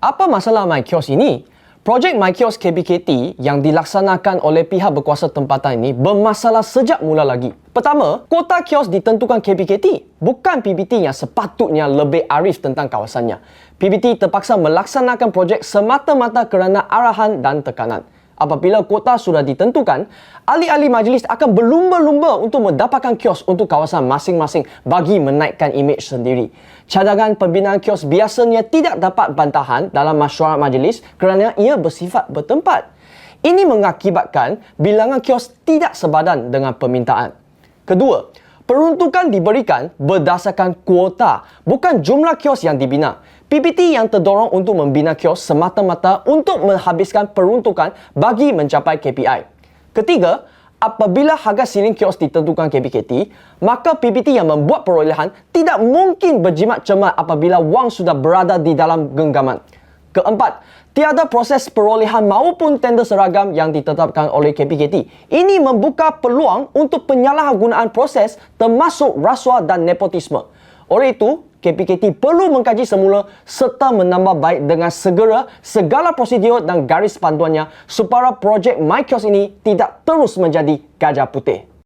Apa masalah MyKios ini? Projek MyKios KBKT yang dilaksanakan oleh pihak berkuasa tempatan ini bermasalah sejak mula lagi. Pertama, kota kios ditentukan KBKT, bukan PBT yang sepatutnya lebih arif tentang kawasannya. PBT terpaksa melaksanakan projek semata-mata kerana arahan dan tekanan. Apabila kota sudah ditentukan, ahli-ahli majlis akan berlumba-lumba untuk mendapatkan kios untuk kawasan masing-masing bagi menaikkan imej sendiri. Cadangan pembinaan kios biasanya tidak dapat bantahan dalam masyarakat majlis kerana ia bersifat bertempat. Ini mengakibatkan bilangan kios tidak sebadan dengan permintaan. Kedua, peruntukan diberikan berdasarkan kuota, bukan jumlah kios yang dibina. PPT yang terdorong untuk membina kios semata-mata untuk menghabiskan peruntukan bagi mencapai KPI. Ketiga, apabila harga siling kios ditentukan KBKT, maka PPT yang membuat perolehan tidak mungkin berjimat cermat apabila wang sudah berada di dalam genggaman. Keempat, tiada proses perolehan maupun tender seragam yang ditetapkan oleh KPKT. Ini membuka peluang untuk penyalahgunaan proses termasuk rasuah dan nepotisme. Oleh itu, KPKT perlu mengkaji semula serta menambah baik dengan segera segala prosedur dan garis panduannya supaya projek MyKios ini tidak terus menjadi gajah putih.